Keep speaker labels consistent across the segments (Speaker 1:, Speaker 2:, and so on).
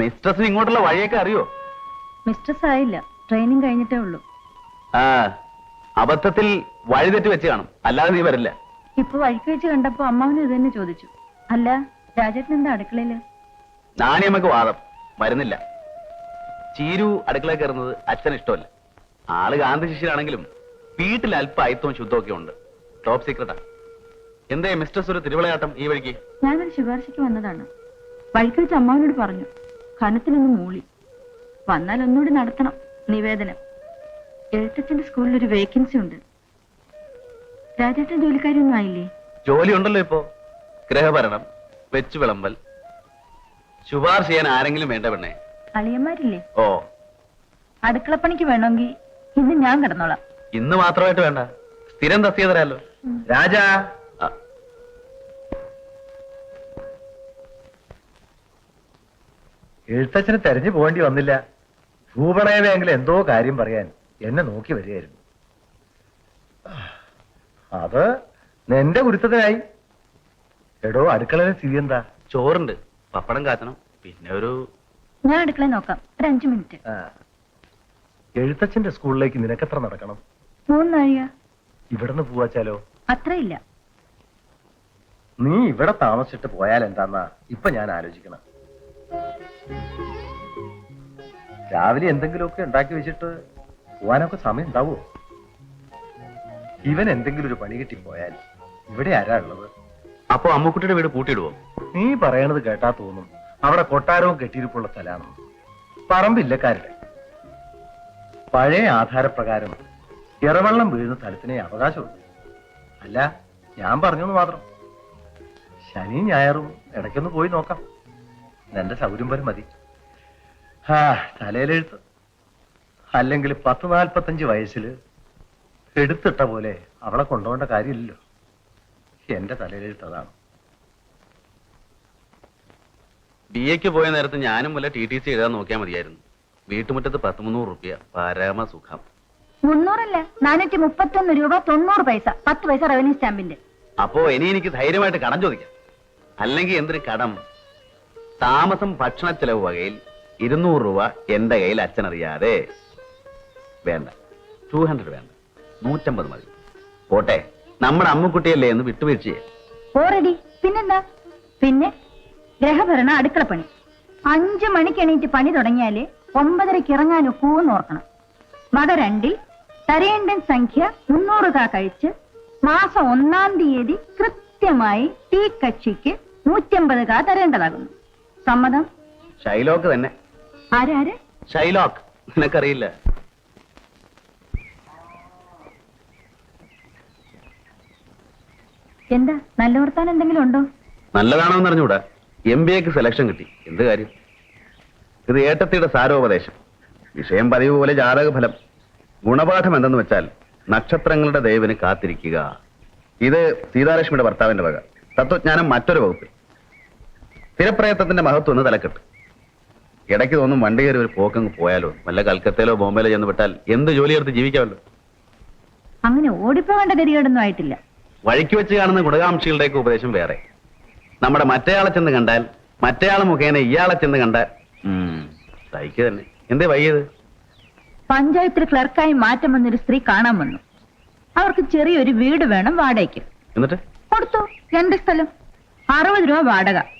Speaker 1: മിസ്ട്രസിന് ഇങ്ങോട്ടുള്ള വഴിയൊക്കെ അറിയോ?
Speaker 2: മിസ്ട്രസ് ആയില്ല ട്രെയിനിങ് കഴിഞ്ഞിട്ടേ ഉള്ളൂ.
Speaker 1: ആ അബദ്ധത്തിൽ വഴി തെറ്റി വെച്ച് കാണും. അല്ലാതെ നീ വരില്ല.
Speaker 2: ഇപ്പൊ വഴിക്ക് വെച്ച് കണ്ടപ്പോ അമ്മാവനും ഇത് തന്നെ ചോദിച്ചു. അല്ല രാജേട്ടൻ എന്താ അടുക്കളയിൽ?
Speaker 1: നാണിയമ്മക്ക് വാദം. വരുന്നില്ല. ചീരു അടുക്കള കയറുന്നത് അച്ഛൻ ഇഷ്ടമല്ല. ആൾ ഗാന്ധി ശിഷ്യനാണെങ്കിലും വീട്ടിൽ അല്പം അയത്വം ശുദ്ധമൊക്കെ ഉണ്ട്. ടോപ്പ് സീക്രട്ടാ എന്തേ മിസ്റ്റർ ഒരു തിരുവിളയാട്ടം ഈ വഴിക്ക്?
Speaker 2: ഞാനൊരു ശുപാർശയ്ക്ക് വന്നതാണ്. വഴിക്ക് വെച്ച് അമ്മാവനോട് പറഞ്ഞു. കനത്തിലൊന്ന് മൂളി. വന്നാൽ ഒന്നുകൂടി നടത്തണം നിവേദനം. എഴുത്തച്ഛന്റെ സ്കൂളിൽ ഒരു വേക്കൻസി ഉണ്ട്. രാജേട്ടൻ ജോലിക്കാരിയൊന്നും ആയില്ലേ?
Speaker 1: ജോലി ഉണ്ടല്ലോ ഇപ്പോ. ഗ്രഹഭരണം വെച്ചു വിളമ്പൽ. ശുപാർശ ചെയ്യാൻ ആരെങ്കിലും വേണ്ട പെണ്ണേ.
Speaker 2: അളിയന്മാരില്ലേ?
Speaker 1: ഓ.
Speaker 2: അടുക്കളപ്പണിക്ക് വേണമെങ്കിൽ ഇന്ന് ഞാൻ കിടന്നോളാം.
Speaker 1: ഇന്ന് മാത്രമായിട്ട് വേണ്ട. സ്ഥിരം തസ്തിയതരാലോ
Speaker 3: രാജാ. എഴുത്തച്ഛന് തെരഞ്ഞു പോകേണ്ടി വന്നില്ല. ഭൂപണയമെങ്കിലും എന്തോ കാര്യം പറയാൻ എന്നെ നോക്കി വരികയായിരുന്നു. അത് നിന്റെ ഗുരുത്തത്തിനായി എടോ അടുക്കളയിലെ സ്ഥിതി എന്താ?
Speaker 1: ചോറുണ്ട്. പപ്പടം കാത്തണം. പിന്നെ ഒരു
Speaker 2: ഞാൻ അടുക്കള നോക്കാം. ഒരു അഞ്ചു മിനിറ്റ്.
Speaker 3: ആ. എഴുത്തച്ഛന്റെ സ്കൂളിലേക്ക് നിനക്കെത്ര നടക്കണം?
Speaker 2: മൂന്ന് നാഴിക
Speaker 3: ഇവിടുന്ന് പോവാച്ചാലോ
Speaker 2: അത്രയില്ല.
Speaker 3: നീ ഇവിടെ താമസിച്ചിട്ട് പോയാൽ എന്താന്നാ? ഇപ്പൊ ഞാൻ ആലോചിക്കണം. രാവിലെ എന്തെങ്കിലുമൊക്കെ ഉണ്ടാക്കി വെച്ചിട്ട് പോവാനൊക്കെ സമയം ഉണ്ടാവുമോ? ഇവൻ എന്തെങ്കിലും ഒരു പണി കിട്ടി പോയാൽ ഇവിടെ ആരാ ഉള്ളത്?
Speaker 1: അപ്പൊ അമ്മുക്കുട്ടിയുടെ വീട് പൂട്ടിയിടുവോ?
Speaker 3: നീ പറയണത് കേട്ടാ തോന്നും. അവിടെ കൊട്ടാരവും കെട്ടിയിരിപ്പുള്ള സ്ഥലമാണ്. പറമ്പില്ലക്കാരുടെ. പഴയ ആധാരപ്രകാരം ഇറവെള്ളം വീഴുന്ന സ്ഥലത്തിനെ അവകാശമുണ്ട്. അല്ല ഞാൻ പറഞ്ഞെന്ന് മാത്രം. ശനി ഞായറും ഇടയ്ക്കൊന്ന് പോയി നോക്കാം. എന്റെ സൗകര്യം വരെ മതി. ആ തലയിലെഴുത്ത്. അല്ലെങ്കിൽ പത്ത് നാൽപ്പത്തഞ്ച് വയസ്സിൽ എടുത്തിട്ട പോലെ അവളെ കൊണ്ടുപോകേണ്ട കാര്യമില്ലല്ലോ. എന്റെ തലയിലെഴുത്ത് അതാണ്.
Speaker 1: ബി എക്ക് പോയ നേരത്ത് ഞാനും വല്ല ടി ടി സി എഴുതാൻ നോക്കിയാൽ മതിയായിരുന്നു. വീട്ടുമുറ്റത്ത് പത്ത് മുന്നൂറ് റുപ്യ പരമസുഖം
Speaker 2: മുന്നൂറല്ല നാനൂറ്റി മുപ്പത്തൊന്ന് രൂപ തൊണ്ണൂറ് പൈസ. പത്ത് പൈസ റവന്യൂ സ്റ്റാമ്പിന്റെ
Speaker 1: അപ്പോ ഇനി എനിക്ക് ധൈര്യമായിട്ട് കടം ചോദിക്കാം. അല്ലെങ്കിൽ എന്തൊരു കടം? താമസം ഭക്ഷണ ചെലവ് വകയിൽ ഇരുന്നൂറ് രൂപ എന്റെ കയ്യിൽ അച്ഛനറിയാതെ. വേണ്ട. ടു ഹൺഡ്രഡ് വേണ്ട. നൂറ്റമ്പത് മതി. പോട്ടെ. നമ്മുടെ അമ്മുക്കുട്ടിയല്ലേ എന്ന് വിട്ടുവീഴ്ചയെ
Speaker 2: ഓൾറെഡി പിന്നെന്താ? പിന്നെ ഗ്രഹഭരണ അടുക്കള പണി. അഞ്ചു മണിക്ക് എണീറ്റ് പണി തുടങ്ങിയാൽ ഒമ്പതരക്ക് ഇറങ്ങാൻ ഓർക്കണം. വക രണ്ടിൽ തരേണ്ടൻ സംഖ്യ മുന്നൂറ് കാ കഴിച്ച് മാസം ഒന്നാം തീയതി കൃത്യമായി തീ കക്ഷിക്ക് നൂറ്റമ്പത് കാ തരേണ്ടതാകുന്നു. സമ്മതം?
Speaker 1: ഷൈലോക്ക് തന്നെ.
Speaker 2: ആരാര്
Speaker 1: ഷൈലോക്ക് നിനക്കറിയില്ല.
Speaker 2: എന്താ? നല്ല വർത്താൻ എന്തെങ്കിലും ഉണ്ടോ?
Speaker 1: നല്ലതാണോന്ന് അറിഞ്ഞൂടാ എം ബി എക്ക് സെലക്ഷൻ കിട്ടി. എന്ത് കാര്യം? ഇത് ഏട്ടത്തിയുടെ സാരോപദേശം. വിഷയം പതിവ് പോലെ ജാതകഫലം. ഗുണപാഠം എന്തെന്ന് വെച്ചാൽ നക്ഷത്രങ്ങളുടെ ദൈവന് കാത്തിരിക്കുക. ഇത് സീതാലക്ഷ്മിയുടെ ഭർത്താവിന്റെ വക. തത്വജ്ഞാനം മറ്റൊരു വകുപ്പ് സ്ഥിരപ്രയത്നത്തിന്റെ മഹത്വം ഒന്ന് തലക്കെട്ട്. ഇടയ്ക്ക് തോന്നും വണ്ടി കയറി ഒരു പോക്കങ്ങ് പോയാലോ? വല്ല കൽക്കത്തയിലോ ബോംബെയിലോ ചെന്ന് വിട്ടാൽ എന്ത് ജോലിയെടുത്ത് ജീവിക്കാമല്ലോ?
Speaker 2: അങ്ങനെ ഓടിപ്പോകേണ്ട ഗതികേടൊന്നും ആയിട്ടില്ല.
Speaker 1: വഴിക്ക് വെച്ച് കാണുന്ന ഗുണകാംക്ഷികളുടെയൊക്കെ ഉപദേശം വേറെ. നമ്മുടെ മറ്റേയാളെ ചെന്ന് കണ്ടാൽ മറ്റേയാളെ മുഖേന ഇയാളെ ചെന്ന് കണ്ടാൽ ഉം, തന്നെ. എന്തേ വൈകിയത്?
Speaker 2: പഞ്ചായത്തിൽ ക്ലർക്കായി മാറ്റം വന്നൊരു സ്ത്രീ കാണാൻ വന്നു. അവർക്ക് ചെറിയൊരു വീട് വേണം വാടകയ്ക്ക്.
Speaker 1: എന്നിട്ട്?
Speaker 2: കൊടുത്തു? രണ്ട് സ്ഥലം. അറുപത് രൂപ വാടക.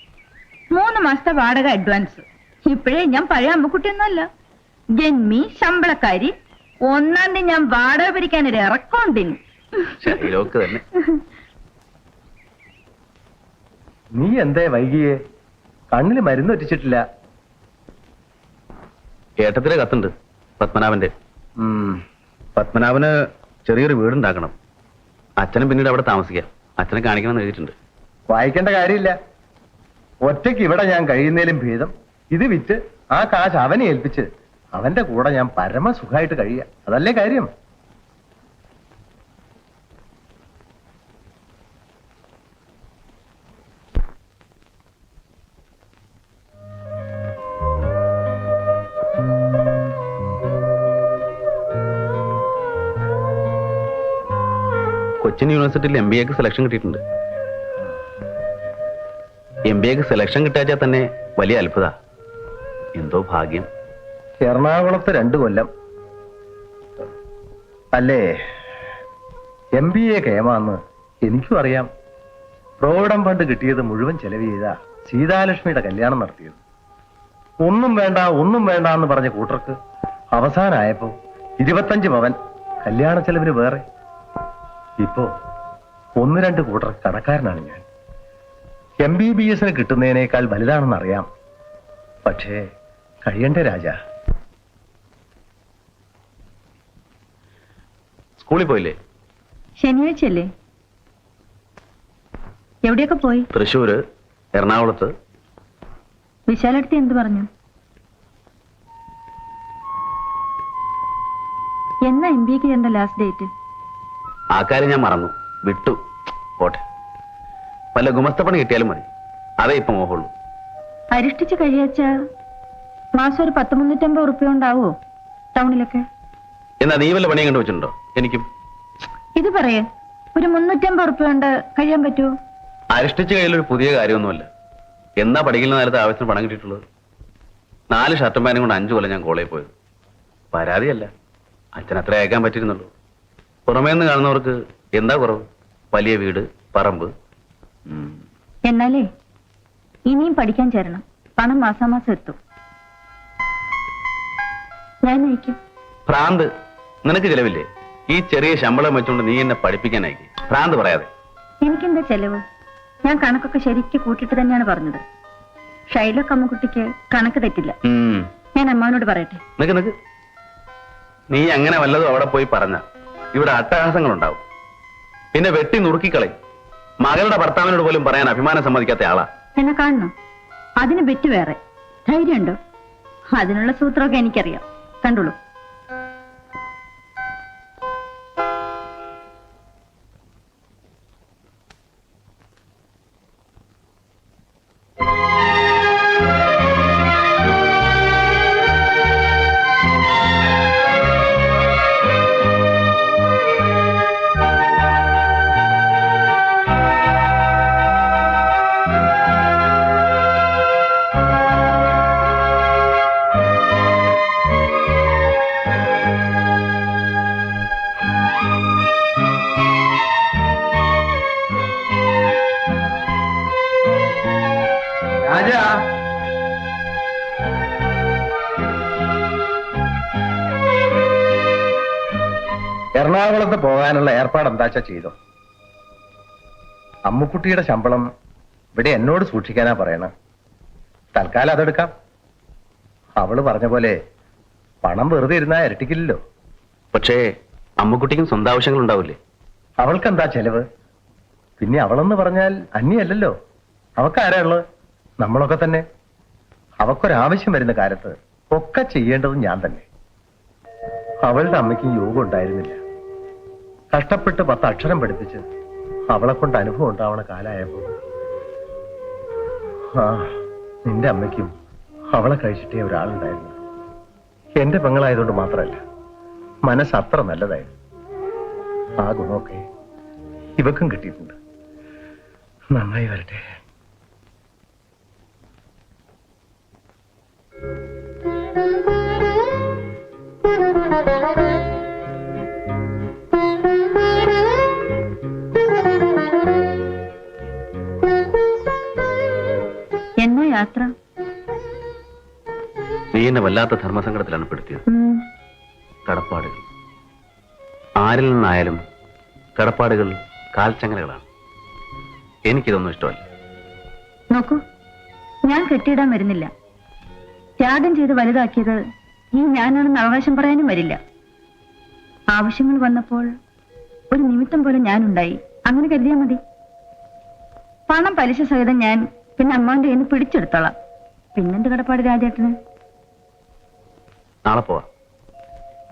Speaker 2: മൂന്ന് മാസത്തെ വാടക അഡ്വാൻസ് ഇപ്പോഴേ ഞാൻ പഴയ അമ്മക്കുട്ടിയൊന്നുമല്ല. ജന്മി ശമ്പളക്കാരി ഒന്നാം തീയതി ഞാൻ വാടക പിരിക്കാൻ ഒരു ഇറക്കമുണ്ടിന്
Speaker 1: തന്നെ.
Speaker 3: നീ എന്തേ വൈകിയേ? കണ്ണിൽ മരുന്ന് ഒറ്റിച്ചിട്ടില്ല.
Speaker 1: ഏട്ടത്തിലെ കത്തുണ്ട് പത്മനാഭന്റെ.
Speaker 3: ഉം.
Speaker 1: പത്മനാഭന് ചെറിയൊരു വീടുണ്ടാക്കണം. അച്ഛനും പിന്നീട് അവിടെ താമസിക്കാം. അച്ഛനെ കാണിക്കണം എന്ന് എഴുതിയിട്ടുണ്ട്.
Speaker 3: വായിക്കേണ്ട കാര്യമില്ല. ഒറ്റയ്ക്ക് ഇവിടെ ഞാൻ കഴിയുന്നതിലും ഭേദം. ഇത് വിറ്റ് ആ കാശ് അവനെ ഏൽപ്പിച്ച് അവന്റെ കൂടെ ഞാൻ പരമസുഖമായിട്ട് കഴിയുക അതല്ലേ കാര്യം?
Speaker 1: കൊച്ചിൻ യൂണിവേഴ്സിറ്റിയിൽ എം ബി എക്ക് സെലക്ഷൻ കിട്ടിയിട്ടുണ്ട്. എം സെലക്ഷൻ കിട്ടാച്ചാൽ തന്നെ വലിയ അത്ഭുത. എന്തോ ഭാഗ്യം.
Speaker 3: എറണാകുളത്ത് രണ്ടു കൊല്ലം. അല്ലേ? എം ബി എ കേമാന്ന് എനിക്കും അറിയാം. പ്രോവിഡം ഫണ്ട് കിട്ടിയത് മുഴുവൻ ചെലവ് ചെയ്ത സീതാലക്ഷ്മിയുടെ കല്യാണം നടത്തിയത്. ഒന്നും വേണ്ട ഒന്നും വേണ്ട എന്ന് പറഞ്ഞ കൂട്ടർക്ക് അവസാനമായപ്പോ ഇരുപത്തഞ്ച് പവൻ കല്യാണ ചെലവിന് വേറെ. ഇപ്പോ ഒന്ന് രണ്ട് കൂട്ടർ കടക്കാരനാണ് ഞാൻ. എം ബി ബി എസിന് കിട്ടുന്നതിനേക്കാൾ വലുതാണെന്ന് അറിയാം പക്ഷേ കഴിയണ്ടേ രാജ?
Speaker 1: സ്കൂളിൽ പോയില്ലേ?
Speaker 2: ശനിയാഴ്ചയല്ലേ? എവിടെയൊക്കെ പോയി?
Speaker 1: തൃശ്ശൂര് എറണാകുളത്ത്.
Speaker 2: വിശാലടുത്ത് എന്ത് പറഞ്ഞു? എന്നാ എം ബി എക്ക് ചേരേണ്ട ലാസ്റ്റ് ഡേറ്റ്
Speaker 1: ആ കാര്യം ഞാൻ മറന്നു. വിട്ടു. പോട്ടെ. വല്ല ഗുമസ്തപ്പണി കിട്ടിയാലും മതി. അതേ ഇപ്പൊ മോഹുള്ളൂ.
Speaker 2: അരിഷ്ടിച്ച് കഴിയാച്ച മാസം ഒരു പത്ത് മുന്നൂറ്റമ്പത് ഉറുപ്പ്യ ഉണ്ടാവോ ടൗണിലൊക്കെ?
Speaker 1: എന്നാ നീ വല്ല പണിയും കണ്ടു വെച്ചിട്ടുണ്ടോ? എനിക്കും.
Speaker 2: ഇത് പറയേ. ഒരു മുന്നൂറ്റമ്പത് ഉറുപ്പ്യ കൊണ്ട് കഴിയാൻ പറ്റുമോ
Speaker 1: അരിഷ്ടിച്ച കയ്യിലൊരു പുതിയ കാര്യമൊന്നുമല്ല. എന്നാ പഠിക്കുന്ന നേരത്തെ ആവശ്യത്തിന് പണം കിട്ടിയിട്ടുള്ളത്? നാല് ഷർട്ടും പാനും കൊണ്ട് അഞ്ചു കൊല്ലം ഞാൻ കോളേജിൽ പോയത്. പരാതിയല്ല. അച്ഛൻ അത്ര അയക്കാൻ പറ്റിയിരുന്നുള്ളൂ. പുറമേ നിന്ന് കാണുന്നവർക്ക് എന്താ കുറവ്? വലിയ വീട് പറമ്പ്.
Speaker 2: എന്നാലേ ഇനിയും പഠിക്കാൻ ചേരണം. പണം മാസാമാസം എത്തും. ഞാൻ നയിക്കും
Speaker 1: ഭ്രാന്ത് നിനക്ക് ചെലവില്ലേ? ഈ ചെറിയ ശമ്പളം വെച്ചുകൊണ്ട് നീ എന്നെ പഠിപ്പിക്കാനായി ഭ്രാന്ത് പറയാതെ.
Speaker 2: എനിക്കെന്താ ചെലവ്? ഞാൻ കണക്കൊക്കെ ശരിക്ക് കൂട്ടിയിട്ട് തന്നെയാണ് പറഞ്ഞത്. ഷൈലൊക്കെ കമ്മക്കുട്ടിക്ക് കണക്ക് തെറ്റില്ല. ഞാൻ അമ്മാവനോട് പറയട്ടെ.
Speaker 1: നിക്ക് നിക്ക്. നീ അങ്ങനെ വല്ലതും അവിടെ പോയി പറഞ്ഞ ഇവിടെ അട്ടഹാസങ്ങൾ ഉണ്ടാവും പിന്നെ വെട്ടി നുറുക്കിക്കളയും. മകളുടെ ഭർത്താവിനോട് പോലും പറയാൻ അഭിമാനം സമ്മതിക്കാത്ത ആളാ.
Speaker 2: എന്നെ കാണണോ? അതിന് ബെറ്റ് വേറെ. ധൈര്യമുണ്ടോ? അതിനുള്ള സൂത്രമൊക്കെ എനിക്കറിയാം. കണ്ടോളൂ.
Speaker 3: എറണാകുളത്ത് പോകാനുള്ള ഏർപ്പാട് എന്താച്ചാ ചെയ്തോ. അമ്മുക്കുട്ടിയുടെ ശമ്പളം ഇവിടെ എന്നോട് സൂക്ഷിക്കാനാ പറയണ. തൽക്കാലം അതെടുക്കാം. അവൾ പറഞ്ഞ പോലെ പണം വെറുതെ ഇരുന്നാ ഇരട്ടിക്കില്ലല്ലോ.
Speaker 1: പക്ഷേ അമ്മക്കുട്ടിക്കും സ്വന്തം ആവശ്യങ്ങൾ ഉണ്ടാവില്ലേ
Speaker 3: അവൾക്ക് എന്താ ചെലവ്? പിന്നെ അവളെന്ന് പറഞ്ഞാൽ അവക്കാരാ ഉള്ളത്? നമ്മളൊക്കെ തന്നെ. അവക്കൊരാവശ്യം വരുന്ന കാലത്ത് ഒക്കെ ചെയ്യേണ്ടത് ഞാൻ തന്നെ. അവളുടെ അമ്മയ്ക്ക് യോഗം ഉണ്ടായിരുന്നില്ല. കഷ്ടപ്പെട്ട് പത്ത് അക്ഷരം പഠിപ്പിച്ച് അവളെ കൊണ്ട് അനുഭവം ഉണ്ടാവണ കാലായപ്പോ ആ നിന്റെ അമ്മയ്ക്കും അവളെ കഴിച്ചിട്ടേ ഒരാളുണ്ടായിരുന്നു. എന്റെ പെങ്ങളായതുകൊണ്ട് മാത്രമല്ല മനസ്സ് അത്ര നല്ലതായിരുന്നു. ആ ഗുണമൊക്കെ ഇവക്കും കിട്ടിയിട്ടുണ്ട്. നന്നായി വരട്ടെ.
Speaker 2: എന്നാ യാത്ര?
Speaker 1: നീ എന്നെ വല്ലാത്ത ധർമ്മസങ്കടത്തിലാണ് പെടുത്തിയത്. കടപ്പാടുകൾ. ആരിൽ നിന്നായാലും കടപ്പാടുകൾ കാൽച്ചങ്ങലകളാണ്. എനിക്കിതൊന്നും ഇഷ്ടമല്ല.
Speaker 2: നോക്കൂ ഞാൻ കെട്ടിയിടാൻ വരുന്നില്ല. ത്യാഗം ചെയ്ത് വലുതാക്കിയത് ഈ ഞാനാണെന്ന് അവകാശം പറയാനും വരില്ല. ആവശ്യങ്ങൾ വന്നപ്പോൾ ഒരു നിമിത്തം പോലെ ഞാനുണ്ടായി. അങ്ങനെ കരുതിയാൽ മതി. പണം പലിശ സഹിതം ഞാൻ പിന്നെ അമ്മാന്റെ കയ്യിൽ നിന്ന് പിടിച്ചെടുത്തോളാം. പിന്നെന്ത് കടപ്പാട് രാജേട്ടന്?
Speaker 1: നാളെ പോവാ.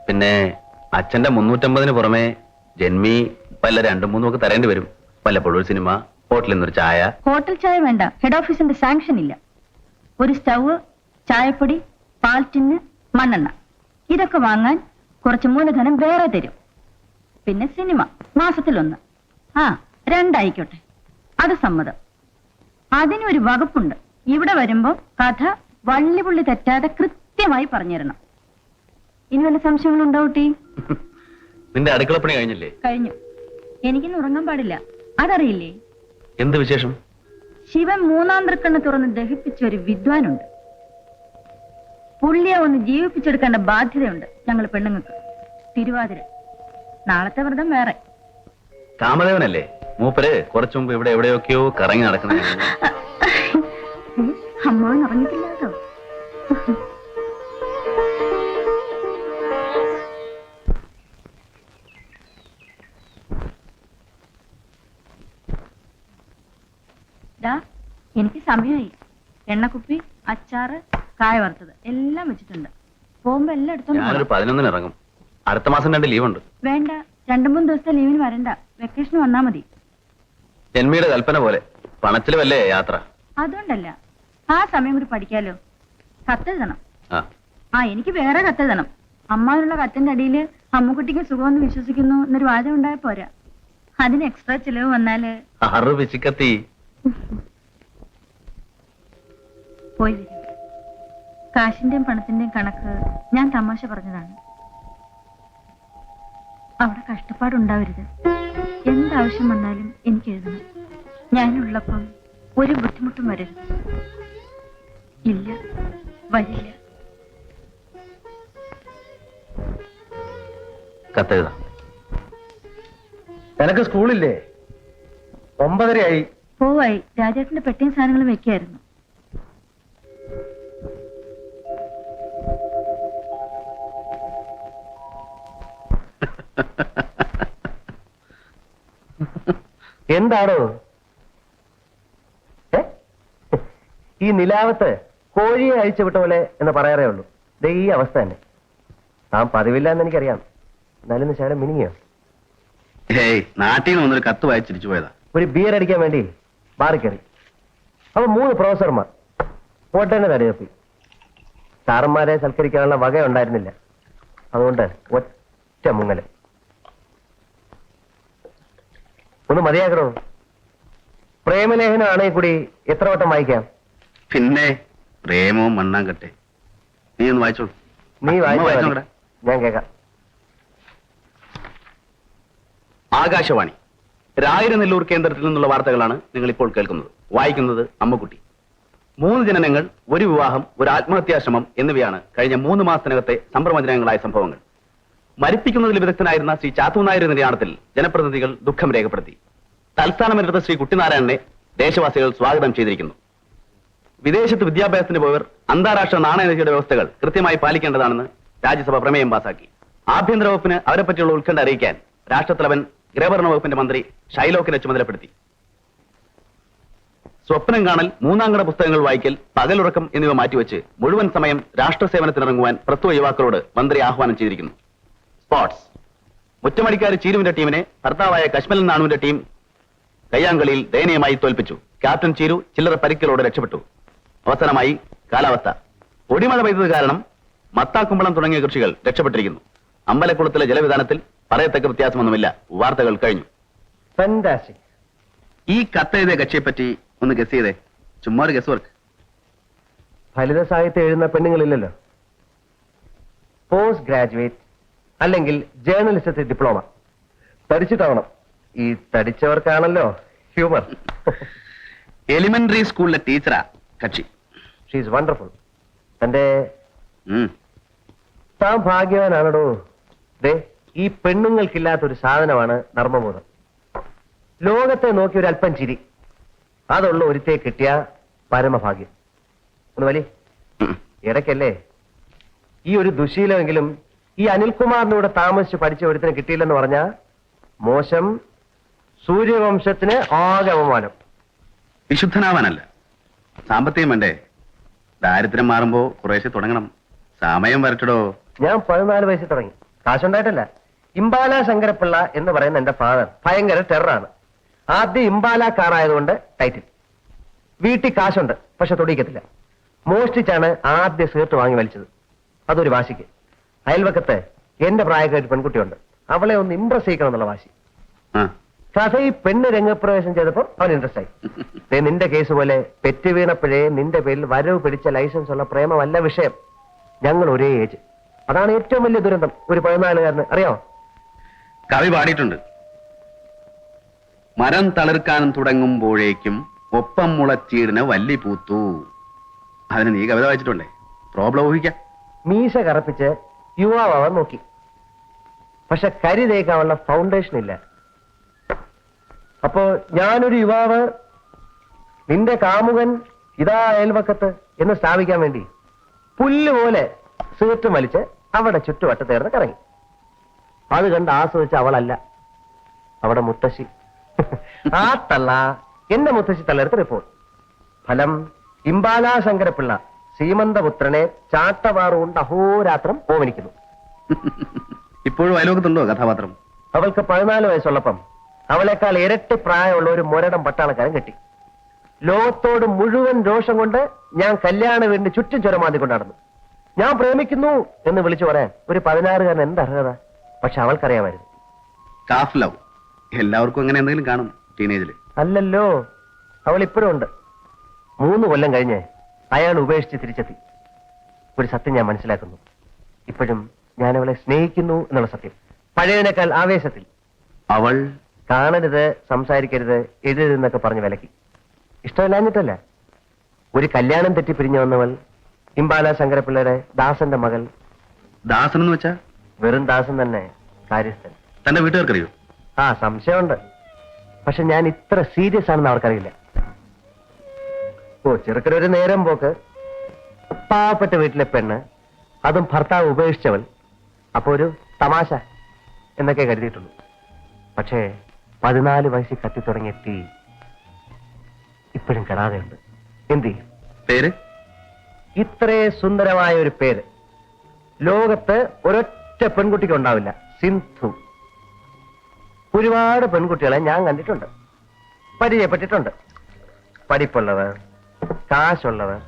Speaker 1: പിന്നെ അച്ഛന്റെ മുന്നൂറ്റമ്പതിന് പുറമെ ജന്മി വല്ല രണ്ടും മൂന്നും ഒക്കെ തരേണ്ടി വരും. വല്ലപ്പോഴും ഒരു സിനിമ ഹോട്ടലിൽ നിന്നൊരു ചായ.
Speaker 2: ഹോട്ടൽ ചായ വേണ്ട. ഹെഡ് ഓഫീസിന്റെ സാങ്ഷൻ ഇല്ല. ഒരു സ്റ്റവ് ചായപ്പൊടി പാൽ ടിന്ന് മണ്ണെണ്ണ. ഇതൊക്കെ വാങ്ങാൻ കുറച്ച് മൂലധനം വേറെ തരും. പിന്നെ സിനിമ മാസത്തിലൊന്ന്. ആ രണ്ടായിക്കോട്ടെ. അത് സമ്മതം. അതിനൊരു വകുപ്പുണ്ട്. ഇവിടെ വരുമ്പോ കഥ വള്ളിപുള്ളി തെറ്റാതെ കൃത്യമായി പറഞ്ഞിരണം ഇനി വല്ല സംശയങ്ങളുണ്ടോ കുട്ടി?
Speaker 1: നിന്റെ അടുക്കളപ്പണി കഴിഞ്ഞില്ലേ?
Speaker 2: കഴിഞ്ഞു. എനിക്കിന്ന് ഉറങ്ങാൻ പാടില്ല. അതറിയില്ലേ?
Speaker 1: എന്ത് വിശേഷം?
Speaker 2: ശിവൻ മൂന്നാം തൃക്കണ്ണ് തുറന്ന് ദഹിപ്പിച്ച ഒരു വിദ്വാനുണ്ട്. പുള്ളിയെ ഒന്ന് ജീവിപ്പിച്ചെടുക്കേണ്ട ബാധ്യതയുണ്ട് ഞങ്ങൾ പെണ്ണുങ്ങൾക്ക്. തിരുവാതിര. നാളത്തെ വ്രതം വേറെ.
Speaker 1: കാമദേവനല്ലേ? മൂപ്പര് കുറച്ചു മുമ്പ് ഇവിടെ എവിടെയൊക്കെയോ കറങ്ങി നടക്കണ
Speaker 2: അമ്മ അറിഞ്ഞിട്ടില്ല കേട്ടോ ദാ, എനിക്ക് സമയമായി എണ്ണക്കുപ്പി അച്ചാറ് കായ വറുത്തത് എല്ലാം വെച്ചിട്ടുണ്ട്. പോകുമ്പോ എല്ലാം എടുത്തോണ്ട്.
Speaker 1: പതിനൊന്നിന് ഇറങ്ങും. അടുത്ത മാസം രണ്ട് ലീവ് ഉണ്ട്
Speaker 2: വേണ്ട രണ്ടു മൂന്ന് ദിവസത്തെ ലീവിന് വരണ്ട. വെക്കേഷന് വന്നാ മതി.
Speaker 1: ജന്മിയുടെ കൽപ്പന പോലെ. പണച്ചിലുമല്ലേ യാത്ര?
Speaker 2: അതുകൊണ്ടല്ല. ആ സമയം കൂടി പഠിക്കാലോ. കത്തെഴുതണം.
Speaker 1: ആ.
Speaker 2: എനിക്ക് വേറെ കത്തെഴുതണം. അമ്മാവിനുള്ള കത്തിന്റെ അടിയിൽ അമ്മുക്കുട്ടിക്ക് സുഖമെന്ന് വിശ്വസിക്കുന്നു എന്നൊരു വാചകം ഉണ്ടായ പോരാ. അതിന് എക്സ്ട്രാ ചിലവ് വന്നാൽ
Speaker 1: ആറ് പിശിക്കത്തി.
Speaker 2: പോയി വരും. കാശിന്റെയും പണത്തിന്റെയും കണക്ക് ഞാൻ തമാശ പറഞ്ഞതാണ്. അവിടെ കഷ്ടപ്പാടുണ്ടാവരുത്. എന്താവശ്യം വന്നാലും എനിക്ക് എഴുതണം ഞാനുള്ളപ്പം ഒരു ബുദ്ധിമുട്ടും വരരുത്. ഇല്ല വരില്ല.
Speaker 1: കത്തെഴുതാം.
Speaker 4: നിനക്ക് സ്കൂളില്ലേ? ഒമ്പതരയായി.
Speaker 2: പോവായി. രാജേട്ടന്റെ പെട്ടിയും സാധനങ്ങളും വെക്കായിരുന്നു.
Speaker 4: എന്താണോ? ഈ നിലാവത്ത് കോഴിയെ അഴിച്ചു വിട്ട പോലെ എന്ന് പറയാറേ ഉള്ളൂ. ദേ ഈ അവസ്ഥ തന്നെ. താൻ പതിവില്ല എന്ന് എനിക്കറിയാം. എന്നാലും ശകലം മിനിങ്ങിയോ?
Speaker 1: ഏയ് നാട്ടിൽ നിന്ന് വന്നൊരു കത്ത് വായിച്ചിരിച്ചു പോയതാ.
Speaker 4: ഒരു ബിയർ അടിക്കാൻ വേണ്ടി ബാറി കയറി അപ്പൊ മൂന്ന് പ്രൊഫസർമാർ പോട്ടേനെ തടയപ്പി സാറന്മാരെ സൽക്കരിക്കാനുള്ള വക ഉണ്ടായിരുന്നില്ല. അതുകൊണ്ട് ഒറ്റ മുങ്ങൽ. ഒന്ന് മതിയാക്കണോ പ്രേമലേഖനമാണെങ്കിൽ കൂടി എത്ര വട്ടം വായിക്കാം?
Speaker 1: പിന്നെ പ്രേമവും മണ്ണാങ്കട്ടെ. നീ ഒന്ന് വായിച്ചോ
Speaker 4: നീ വായിച്ചോ ഞാൻ കേക്കാം
Speaker 1: ആകാശവാണി. രായിരനെല്ലൂർ കേന്ദ്രത്തിൽ നിന്നുള്ള വാർത്തകളാണ് നിങ്ങൾ ഇപ്പോൾ കേൾക്കുന്നത്. വായിക്കുന്നത് അമ്മക്കുട്ടി. മൂന്ന് ജനനങ്ങൾ ഒരു വിവാഹം ഒരു ആത്മഹത്യാശ്രമം എന്നിവയാണ് കഴിഞ്ഞ മൂന്ന് മാസത്തിനകത്തെ സംഭ്രമജനങ്ങളായ സംഭവങ്ങൾ. മരിപ്പിക്കുന്നതിൽ വിദഗ്ധനായിരുന്ന ശ്രീ ചാത്തു നായർ നിര്യാണത്തിൽ ജനപ്രതിനിധികൾ ദുഃഖം രേഖപ്പെടുത്തി. തൽസ്ഥാനമെടുത്ത ശ്രീ കുട്ടിനാരായണനെ ദേശവാസികൾ സ്വാഗതം ചെയ്തിരിക്കുന്നു. വിദേശത്ത് വിദ്യാഭ്യാസത്തിന് പോയവർ അന്താരാഷ്ട്ര നാണയനിധിയുടെ വ്യവസ്ഥകൾ കൃത്യമായി പാലിക്കേണ്ടതാണെന്ന് രാജ്യസഭ പ്രമേയം പാസാക്കി. ആഭ്യന്തര വകുപ്പിന് അവരെപ്പറ്റിയുള്ള ഉത്കണ്ഠ അറിയിക്കാൻ രാഷ്ട്രത്തലവൻ ഗൃഹഭരണ വകുപ്പിന്റെ മന്ത്രി ഷൈലോക്കിനെ ചുമതലപ്പെടുത്തി. സ്വപ്നം കാണൽ മൂന്നാംകട പുസ്തകങ്ങൾ വായിക്കൽ പകലുറക്കം എന്നിവ മാറ്റിവെച്ച് മുഴുവൻ സമയം രാഷ്ട്രസേവനത്തിനിറങ്ങുവാൻ പ്രസ്തുത യുവാക്കളോട് മന്ത്രി ആഹ്വാനം ചെയ്തിരിക്കുന്നു. സ്പോർട്സ്. മുറ്റമടിക്കാർ ചീരുവിന്റെ ടീമിനെ ഭർത്താവായ കശ്മലൻ നാണുവിന്റെ ടീം കയ്യാങ്കളിയിൽ ദയനീയമായി തോൽപ്പിച്ചു. ക്യാപ്റ്റൻ ചീരു ചില്ലറ പരിക്കലോടെ രക്ഷപ്പെട്ടു. അവസാനമായി കാലാവസ്ഥ. പൊടിമഴ പെയ്തത് കാരണം മത്താക്കുമ്പളം തുടങ്ങിയ കൃഷികൾ രക്ഷപ്പെട്ടിരിക്കുന്നു. അമ്പലക്കുളത്തിലെ ജലവിധാനത്തിൽ പറയത്തക്ക വ്യത്യാസമൊന്നുമില്ല. വാർത്തകൾ കഴിഞ്ഞു. ഈ കത്തെഴുതിയ കക്ഷിയെപ്പറ്റി ഒന്ന് ഗസ് ചെയ്തേ. ചുമ്മാ ഒരു ഗസ് വർക്ക്
Speaker 4: ഫലിത സാഹിത്യം എഴുതുന്ന പെണ്ണുങ്ങളില്ലല്ലോ. പോസ്റ്റ് ഗ്രാജുവേറ്റ് അല്ലെങ്കിൽ ജേർണലിസത്തിൽ ഡിപ്ലോമ. പഠിച്ചിട്ടാവണം. ഈ തടിച്ചവർക്കാണല്ലോ ഹ്യൂമർ.
Speaker 1: എലിമെന്ററി സ്കൂളിലെ ടീച്ചറാ കക്ഷി.
Speaker 4: ഷീസ് വണ്ടർഫുൾ തന്റെ. താൻ ഭാഗ്യവാനാണോ ദേ ഈ പെണ്ണുങ്ങൾക്കില്ലാത്ത ഒരു സാധനമാണ് നർമ്മബോധം. ലോകത്തെ നോക്കി ഒരു അല്പം ചിരി. അതുള്ള ഒരുത്തെ കിട്ടിയ പരമഭാഗ്യം. ഒന്ന് വലി. ഇടയ്ക്കല്ലേ? ഈ ഒരു ദുശീലമെങ്കിലും ഈ അനിൽകുമാറിന് ഇവിടെ താമസിച്ച് പഠിച്ച ഒരുത്തിന് കിട്ടിയില്ലെന്ന് പറഞ്ഞാ മോശം സൂര്യവംശത്തിന് ആകെ അപമാനം.
Speaker 1: വിശുദ്ധനാവാനല്ല. സാമ്പത്തികം വേണ്ടേ? ദാരിദ്ര്യം മാറുമ്പോ കുറേശ്ശെ തുടങ്ങണം. സമയം വരട്ടടോ.
Speaker 4: ഞാൻ പതിനാല് വയസ്സിൽ തുടങ്ങി. കാശുണ്ടായിട്ടല്ല. ഇമ്പാല ശങ്കരപ്പിള്ള എന്ന് പറയുന്ന എന്റെ ഫാദർ ഭയങ്കര ടെററാണ് ആദ്യം ഇമ്പാല കാറായതുകൊണ്ട് ടൈറ്റിൽ വീട്ടിൽ കാശുണ്ട് പക്ഷെ തൊടിക്കത്തില്ല മോഷ്ടിച്ചാണ് ആദ്യ സീർട്ട് വാങ്ങി വലിച്ചത്. അതൊരു വാശിക്ക്. അയൽവക്കത്ത് എന്റെ പ്രായക്കായിട്ട് പെൺകുട്ടിയുണ്ട്. അവളെ ഒന്ന് ഇംപ്രസ് ചെയ്യിക്കണം എന്നുള്ള വാശി.
Speaker 1: ആ.
Speaker 4: ഈ പെണ്ണ് രംഗപ്രവേശം ചെയ്തപ്പോൾ അവൻ ഇൻട്രസ്റ്റ് ആയി. നിന്റെ കേസ് പോലെ പെറ്റ് വീണപ്പോഴേ നിന്റെ പേരിൽ വരവ് പിടിച്ച ലൈസൻസ് ഉള്ള പ്രേമമല്ല വിഷയം. ഞങ്ങൾ ഒരേ ഏജ് അതാണ് ഏറ്റവും വലിയ ദുരന്തം. ഒരു പതിനാലുകാരന്. അറിയോ
Speaker 1: കവി പാടിയിട്ടുണ്ട്. മരം തളിർക്കാൻ തുടങ്ങുമ്പോഴേക്കും ഒപ്പം മുളച്ചീടിന് വല്ലി പൂത്തു. അതിന് നീ കവിത വായിച്ചിട്ടുണ്ടേ? പ്രോബ്ലം ഊഹിക്കാം.
Speaker 4: മീശ കറപ്പിച്ച് യുവാവാൻ നോക്കി. പക്ഷെ കരി തേക്കാനുള്ള ഫൗണ്ടേഷൻ ഇല്ല. അപ്പോ ഞാനൊരു യുവാവ് നിന്റെ കാമുകൻ ഇതാ അയൽവക്കത്ത് എന്ന് സ്ഥാപിക്കാൻ വേണ്ടി പുല്ലുപോലെ സിഗരറ്റ് വലിച്ച് അവിടെ ചുറ്റുവട്ടത്തേർന്ന് കറങ്ങി. അത് കണ്ട് ആസ്വദിച്ച അവളല്ല. അവിടെ മുത്തശ്ശി. ആ തള്ള എന്റെ മുത്തശ്ശി തള്ളെടുത്ത് റിപ്പോർട്ട് ഫലം ഇമ്പാലാ ശങ്കരപ്പിള്ള. സീമന്തപുത്രനെ ചാട്ടവാറുകൊണ്ട് അഹോരാത്രം പോവനിക്കുന്നു
Speaker 1: ഇപ്പോഴും അയലോകത്തുണ്ടോ കഥാപാത്രം?
Speaker 4: അവൾക്ക് പതിനാല് വയസ്സുള്ളപ്പം അവളെക്കാൾ ഇരട്ടി പ്രായമുള്ള ഒരു മുരടം പട്ടാളക്കാരൻ കെട്ടി. ലോകത്തോട് മുഴുവൻ രോഷം കൊണ്ട് ഞാൻ കല്യാണ വീടിന് ചുറ്റും ചുരമാന്തി നടന്നു. ഞാൻ പ്രേമിക്കുന്നു എന്ന് വിളിച്ചു പറയാൻ ഒരു പതിനാറുകാരൻ എന്ത് അർഹത? പക്ഷെ അവൾക്കറിയാമായിരുന്നു.
Speaker 1: കാഫ് ലവ് എല്ലാവർക്കും അങ്ങനെ എന്തെങ്കിലും കാണും
Speaker 4: അല്ലല്ലോ അവൾ ഇപ്പോഴും ഉണ്ട്. മൂന്ന് കൊല്ലം കഴിഞ്ഞ് അയാൾ ഉപേക്ഷിച്ച് തിരിച്ചെത്തി. ഒരു സത്യം ഞാൻ മനസ്സിലാക്കുന്നു. ഇപ്പോഴും ഞാൻ അവളെ സ്നേഹിക്കുന്നു എന്നുള്ള സത്യം. പഴയതിനേക്കാൾ ആവേശത്തിൽ.
Speaker 1: അവൾ?
Speaker 4: കാണരുത് സംസാരിക്കരുത് എഴുതരുതെന്നൊക്കെ പറഞ്ഞ് വിലക്കി. ഇഷ്ടമില്ലാഞ്ഞിട്ടല്ല. ഒരു കല്യാണം തെറ്റി പിരിഞ്ഞു വന്നവൾ ഇമ്പാല ശങ്കരപ്പിള്ളയുടെ ദാസന്റെ മകൾ.
Speaker 1: ദാസൻ എന്ന് വെച്ചാ?
Speaker 4: വെറും ദാസൻ തന്നെ കാര്യസ്ഥൻ.
Speaker 1: തന്റെ വീട്ടുകാർക്കറിയോ?
Speaker 4: ആ സംശയമുണ്ട്. പക്ഷെ ഞാൻ ഇത്ര സീരിയസ് ആണെന്ന് അവർക്കറിയില്ല. ഓ ചെറുക്കനൊരു നേരം പോക്ക്. പാവപ്പെട്ട വീട്ടിലെ പെണ്ണ് അതും ഭർത്താവ് ഉപേക്ഷിച്ചവൾ അപ്പൊ ഒരു തമാശ എന്നൊക്കെ കരുതിയിട്ടുള്ളൂ. പക്ഷേ പതിനാല് വയസ്സിൽ കത്തി തുടങ്ങിയ തീ ഇപ്പോഴും കെടാതെയുണ്ട്. എന്ത്
Speaker 1: പേര്?
Speaker 4: ഇത്രേ സുന്ദരമായ ഒരു പേര്. ലോകത്ത് ഒരൊറ്റ പെൺകുട്ടിക്ക് ഉണ്ടാവില്ല. സിന്ധു. ഒരുപാട് പെൺകുട്ടികളെ ഞാൻ കണ്ടിട്ടുണ്ട്. പരിചയപ്പെട്ടിട്ടുണ്ട്. പഠിപ്പുള്ളവർ കാശുള്ളവർ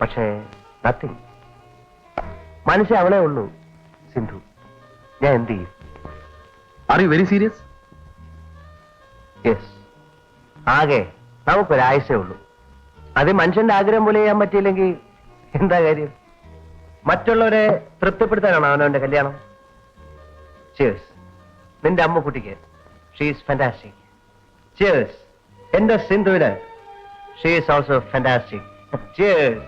Speaker 4: പക്ഷേ നത്തിങ് മനസ്സിൽ അവളെ ഉള്ളൂ സിന്ധു. ഞാൻ എന്ത് ചെയ്യും?
Speaker 1: Are you very serious
Speaker 4: yes ആകെ നമുക്കൊരാഴ്ചയേ ഉള്ളൂ. അത് മനുഷ്യന്റെ ആഗ്രഹം പോലെ ചെയ്യാൻ പറ്റിയില്ലെങ്കിൽ എന്താ കാര്യം? മറ്റുള്ളവരെ തൃപ്തിപ്പെടുത്താനാണോ അവനവന്റെ കല്യാണം? ചേഴ്സ് നിന്റെ അമ്മക്കുട്ടിക്ക്. ഷീസ് ഫാന്റാസ്റ്റിക് ചേഴ്സ് എന്റെ സിന്ധുവിന് She is also fantastic. Cheers.